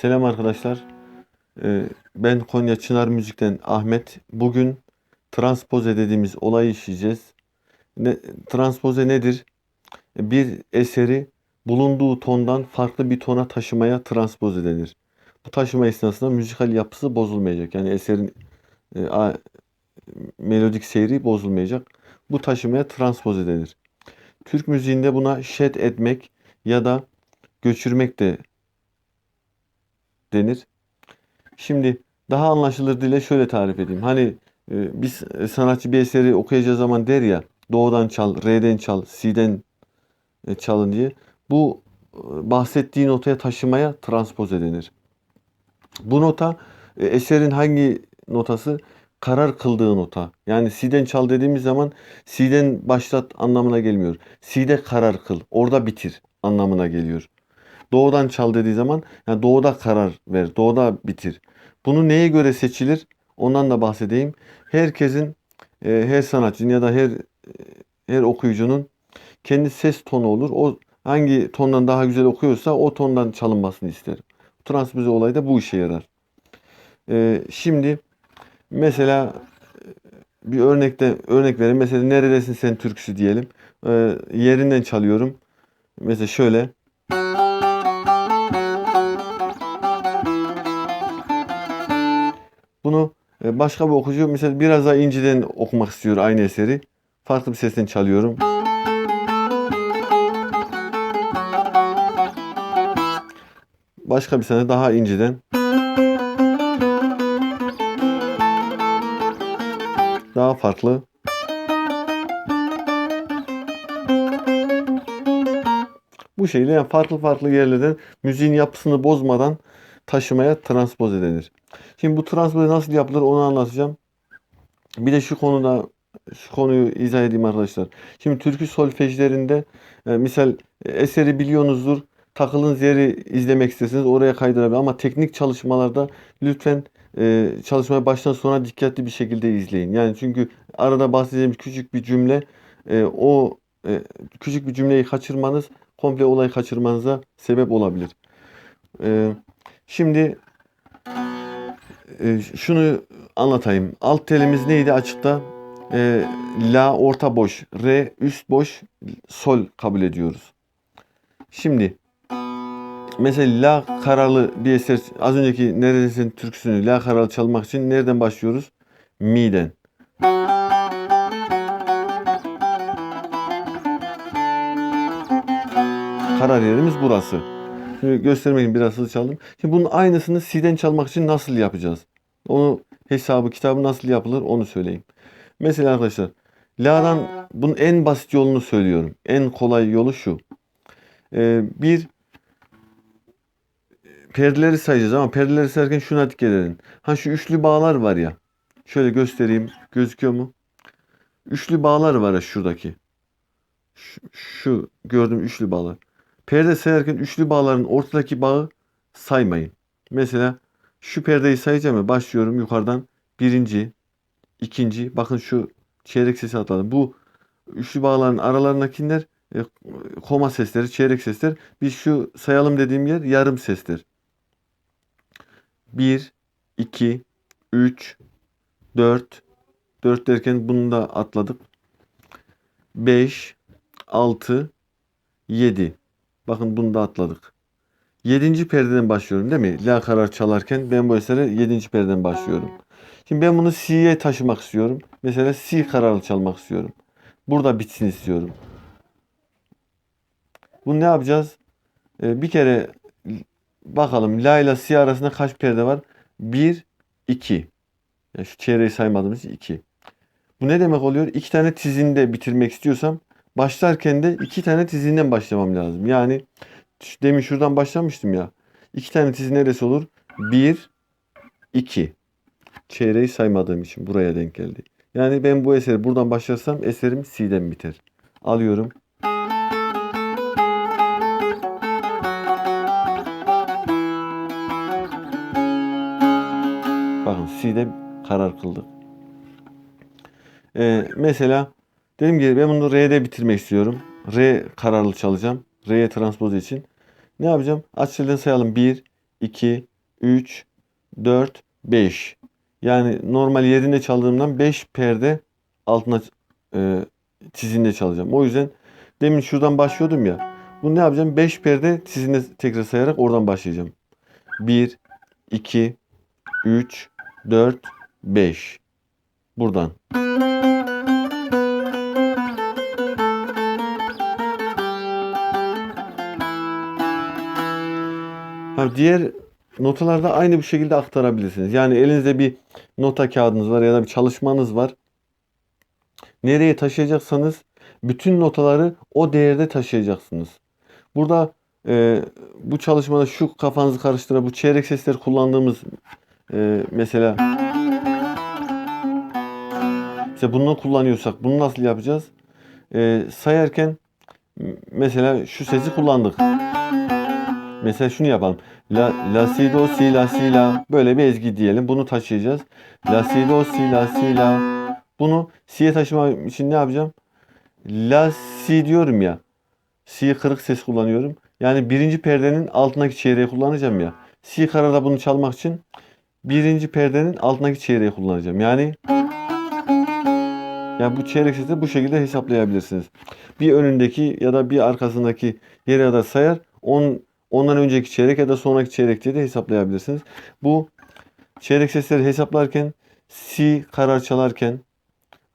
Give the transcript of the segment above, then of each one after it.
Selam arkadaşlar. Ee, Ben Konya Çınar Müzik'ten Ahmet. Bugün transpoze dediğimiz olayı işleyeceğiz. Ne, transpoze nedir? Bir eseri bulunduğu tondan farklı bir tona taşımaya transpoze denir. Bu taşıma esnasında müzikal yapısı bozulmayacak. Yani eserin e, a- melodik seyri bozulmayacak. Bu taşımaya transpoze denir. Türk müziğinde buna şet etmek ya da göçürmek de denir. Şimdi daha anlaşılır dile şöyle tarif edeyim. Hani e, biz e, sanatçı bir eseri okuyacağı zaman der ya do'dan çal, re'den çal, si'den e, çalın diye. Bu e, bahsettiği notaya taşımaya transpoze denir. Bu nota e, eserin hangi notası? Karar kıldığı nota. Yani si'den çal dediğimiz zaman si'den başlat anlamına gelmiyor. Si'de karar kıl, orada bitir anlamına geliyor. Doğudan çal dediği zaman yani doğuda karar ver, doğuda bitir. Bunu neye göre seçilir? Ondan da bahsedeyim. Herkesin, e, her sanatçının ya da her e, her okuyucunun kendi ses tonu olur. O hangi tondan daha güzel okuyorsa o tondan çalınmasını isterim. Transpoze olayı da bu işe yarar. E, şimdi mesela e, bir örnekte örnek vereyim. Mesela neredesin sen türküsü diyelim. E, yerinden çalıyorum. Mesela şöyle. Bunu e, başka bir okuyucu mesela biraz daha inceden okumak istiyor aynı eseri. Farklı bir sesten çalıyorum. Başka bir sene daha inceden. Daha farklı. Bu şekilde yani farklı farklı yerlerden müziğin yapısını bozmadan taşımaya transpoze denir. Şimdi bu transpoze nasıl yapılır onu anlatacağım. Bir de şu konuda şu konuyu izah edeyim arkadaşlar. Şimdi türkü solfejlerinde e, misal e, eseri biliyorsunuzdur. Takılın yeri izlemek isterseniz oraya kaydırabilir. Ama teknik çalışmalarda lütfen e, çalışmaya baştan sona dikkatli bir şekilde izleyin. Yani çünkü arada bahsedeceğim küçük bir cümle o küçük bir cümleyi kaçırmanız komple olayı kaçırmanıza sebep olabilir. Şimdi e, şunu anlatayım. Alt telimiz neydi açıkta? E, la orta boş, re üst boş, sol kabul ediyoruz. Şimdi mesela la karalı bir eser az önceki neredesin türküsünü la karalı çalmak için nereden başlıyoruz? Mi'den. Karar yerimiz burası. Göstermek için biraz hızlı çaldım. Şimdi bunun aynısını si'den çalmak için nasıl yapacağız? Onu hesabı kitabı nasıl yapılır onu söyleyeyim. Mesela arkadaşlar la'dan bunun en basit yolunu söylüyorum. En kolay yolu şu. Ee, bir perdeleri sayacağız ama perdeleri sayarken şuna dikkat edin. Ha şu üçlü bağlar var ya. Şöyle göstereyim. Gözüküyor mu? Üçlü bağlar var ya şuradaki. Şu, şu gördüğüm üçlü bağlar. Perde sayarken üçlü bağların ortadaki bağı saymayın. Mesela şu perdeyi sayacağım ya başlıyorum yukarıdan. Birinci, ikinci. Bakın şu çeyrek sesi atladım. Bu üçlü bağların aralarındakiler e, koma sesleri, çeyrek sesler. Biz şu sayalım dediğim yer yarım sesler. 1, 2, 3, 4, 4 derken bunu da atladık. 5, 6, 7. Bakın bunu da atladık. 7. perdeden başlıyorum değil mi? La karar çalarken ben bu esere 7. perdeden başlıyorum. Şimdi ben bunu C'ye taşımak istiyorum. Mesela C kararlı çalmak istiyorum. Burada bitsin istiyorum. Bunu ne yapacağız? Ee, bir kere bakalım La ile Si arasında kaç perde var? 1, 2. Yani şu çeyreği saymadığımız 2. Bu ne demek oluyor? İki tane tizinde bitirmek istiyorsam başlarken de iki tane tizinden başlamam lazım. Yani demin şuradan başlamıştım ya. İki tane tizi neresi olur? 1, 2. Çeyreği saymadığım için buraya denk geldi. Yani ben bu eseri buradan başlarsam eserim C'den biter. Alıyorum. Bakın C'de karar kıldık. Ee, mesela dedim ki ben bunu R'de bitirmek istiyorum. R kararlı çalacağım. R'ye transpoz için. Ne yapacağım? Açıldan sayalım. 1, 2, 3, 4, 5. Yani normal yerinde çaldığımdan 5 perde altına e, tizinde çalacağım. O yüzden demin şuradan başlıyordum ya. Bunu ne yapacağım? 5 perde tizinde tekrar sayarak oradan başlayacağım. 1, 2, 3, 4, 5. Buradan. Ha, diğer notalarda aynı bu şekilde aktarabilirsiniz. Yani elinizde bir nota kağıdınız var ya da bir çalışmanız var. Nereye taşıyacaksanız bütün notaları o değerde taşıyacaksınız. Burada e, bu çalışmada şu kafanızı karıştıran bu çeyrek sesler kullandığımız e, mesela işte bunu kullanıyorsak bunu nasıl yapacağız? E, sayarken mesela şu sesi kullandık. Mesela şunu yapalım. La, la si do si la si la böyle bir ezgi diyelim. Bunu taşıyacağız. La si do si la si la. Bunu si'ye taşıma için ne yapacağım? La si diyorum ya. Si kırık ses kullanıyorum. Yani birinci perdenin altındaki çeyreği kullanacağım ya. Si kararda bunu çalmak için birinci perdenin altındaki çeyreği kullanacağım. Yani yani bu çeyrek sesi bu şekilde hesaplayabilirsiniz. Bir önündeki ya da bir arkasındaki yere kadar sayar. On, ondan önceki çeyrek ya da sonraki çeyrek de hesaplayabilirsiniz. Bu çeyrek sesleri hesaplarken si karar çalarken,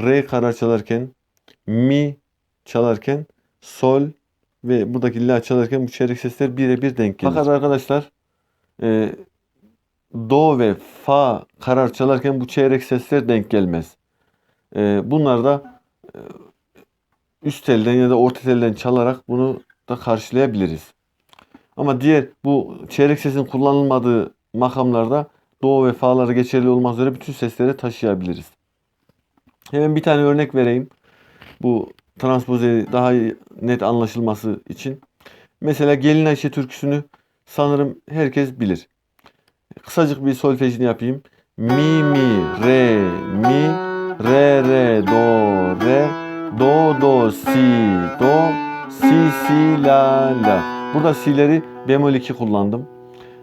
re karar çalarken, mi çalarken, sol ve buradaki la çalarken bu çeyrek sesler birebir denk gelir. Fakat arkadaşlar e, do ve fa karar çalarken bu çeyrek sesler denk gelmez. E, bunlar da e, üst telden ya da orta telden çalarak bunu da karşılayabiliriz. Ama diğer bu çeyrek sesin kullanılmadığı makamlarda do ve fa'ları geçerli olmak üzere bütün sesleri taşıyabiliriz. Hemen bir tane örnek vereyim. Bu transpoze daha net anlaşılması için. Mesela Gelin Ayşe türküsünü sanırım herkes bilir. Kısacık bir solfejini yapayım. Mi mi re mi re re do re do do si do si si la la. Burada si'leri bemol 2 kullandım.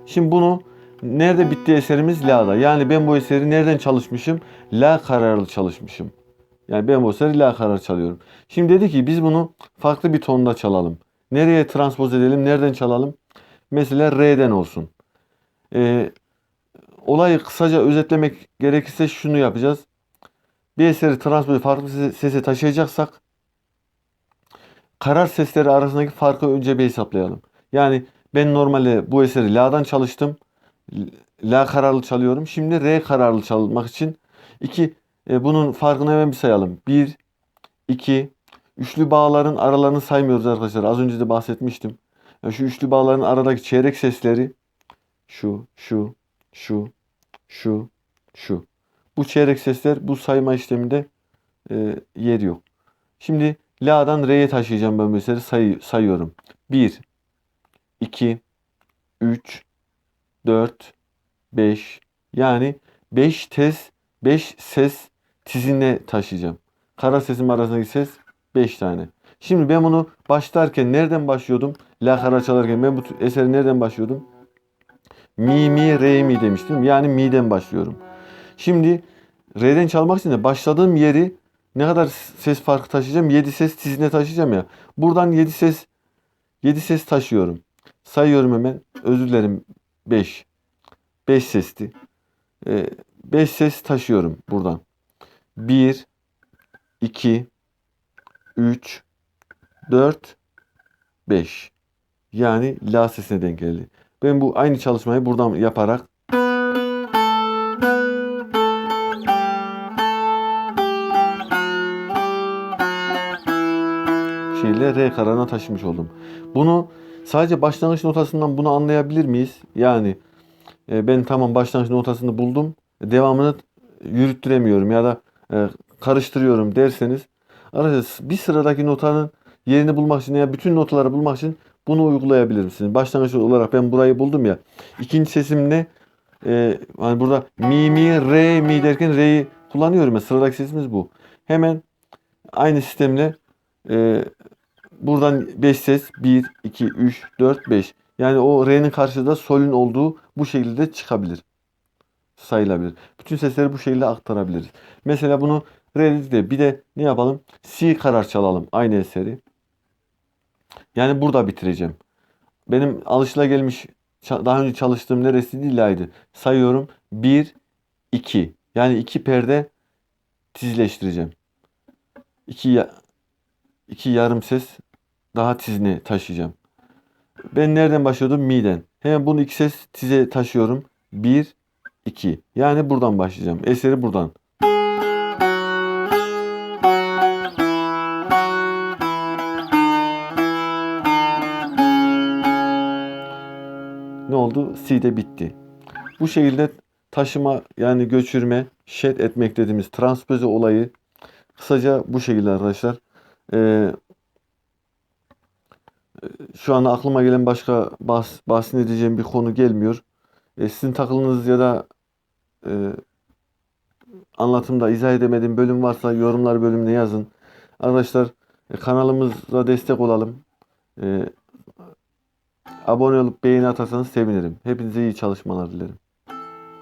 Şimdi bunu nerede bitti eserimiz la'da. Yani ben bu eseri nereden çalışmışım? La kararlı çalışmışım. Yani ben bu eseri la karar çalıyorum. Şimdi dedi ki biz bunu farklı bir tonda çalalım. Nereye transpoz edelim? Nereden çalalım? Mesela re'den olsun. Ee, olayı kısaca özetlemek gerekirse şunu yapacağız. Bir eseri transpoz farklı sese, taşıyacaksak karar sesleri arasındaki farkı önce bir hesaplayalım. Yani ben normalde bu eseri la'dan çalıştım. La kararlı çalıyorum. Şimdi re kararlı çalmak için iki e, bunun farkını hemen bir sayalım. 1 2 üçlü bağların aralarını saymıyoruz arkadaşlar. Az önce de bahsetmiştim. Yani şu üçlü bağların aradaki çeyrek sesleri şu, şu, şu, şu, şu. Bu çeyrek sesler bu sayma işleminde e, yeri yok. Şimdi la'dan re'ye taşıyacağım ben mesela say, sayıyorum. 1 2 3 4 5 yani 5 tez 5 ses tizine taşıyacağım. Kara sesim arasındaki ses 5 tane. Şimdi ben bunu başlarken nereden başlıyordum? La kara çalarken ben bu eseri nereden başlıyordum? Mi mi re mi demiştim. Yani mi'den başlıyorum. Şimdi re'den çalmak için de başladığım yeri ne kadar ses farkı taşıyacağım? 7 ses tizine taşıyacağım ya. Buradan 7 ses 7 ses taşıyorum. Sayıyorum hemen. Özür dilerim. 5. 5 sesti. 5 ses taşıyorum buradan. 1 2 3 4 5. Yani la sesine denk geldi. Ben bu aynı çalışmayı buradan yaparak şeyle re kararına taşımış oldum. Bunu sadece başlangıç notasından bunu anlayabilir miyiz? Yani e, ben tamam başlangıç notasını buldum. Devamını yürüttüremiyorum ya da e, karıştırıyorum derseniz arkadaşlar bir sıradaki notanın yerini bulmak için ya bütün notaları bulmak için bunu uygulayabilir misiniz? Başlangıç olarak ben burayı buldum ya. İkinci sesim ne? E, hani burada mi mi re mi derken re'yi kullanıyorum ya. Sıradaki sesimiz bu. Hemen aynı sistemle e, buradan 5 ses 1 2 3 4 5 Yani o Re'nin karşısında solün olduğu bu şekilde çıkabilir. Sayılabilir. Bütün sesleri bu şekilde aktarabiliriz. Mesela bunu Re dedik de bir de ne yapalım? Si karar çalalım aynı eseri. Yani burada bitireceğim. Benim alışılagelmiş daha önce çalıştığım neresiydi? İlaydı. Sayıyorum. 1 2. Yani iki perde tizleştireceğim. İki, ya- iki yarım ses daha tizine taşıyacağım. Ben nereden başlıyordum? Mi'den. Hemen bunu iki ses tize taşıyorum. 1 2. Yani buradan başlayacağım. Eseri buradan. Ne oldu? C'de bitti. Bu şekilde taşıma yani göçürme, şet etmek dediğimiz transpoze olayı kısaca bu şekilde arkadaşlar. Ee, şu an aklıma gelen başka bahs bahsedeceğim bir konu gelmiyor. E, sizin takıldığınız ya da e, anlatımda izah edemediğim bölüm varsa yorumlar bölümüne yazın. Arkadaşlar e, kanalımıza destek olalım. E, abone olup beğeni atarsanız sevinirim. Hepinize iyi çalışmalar dilerim.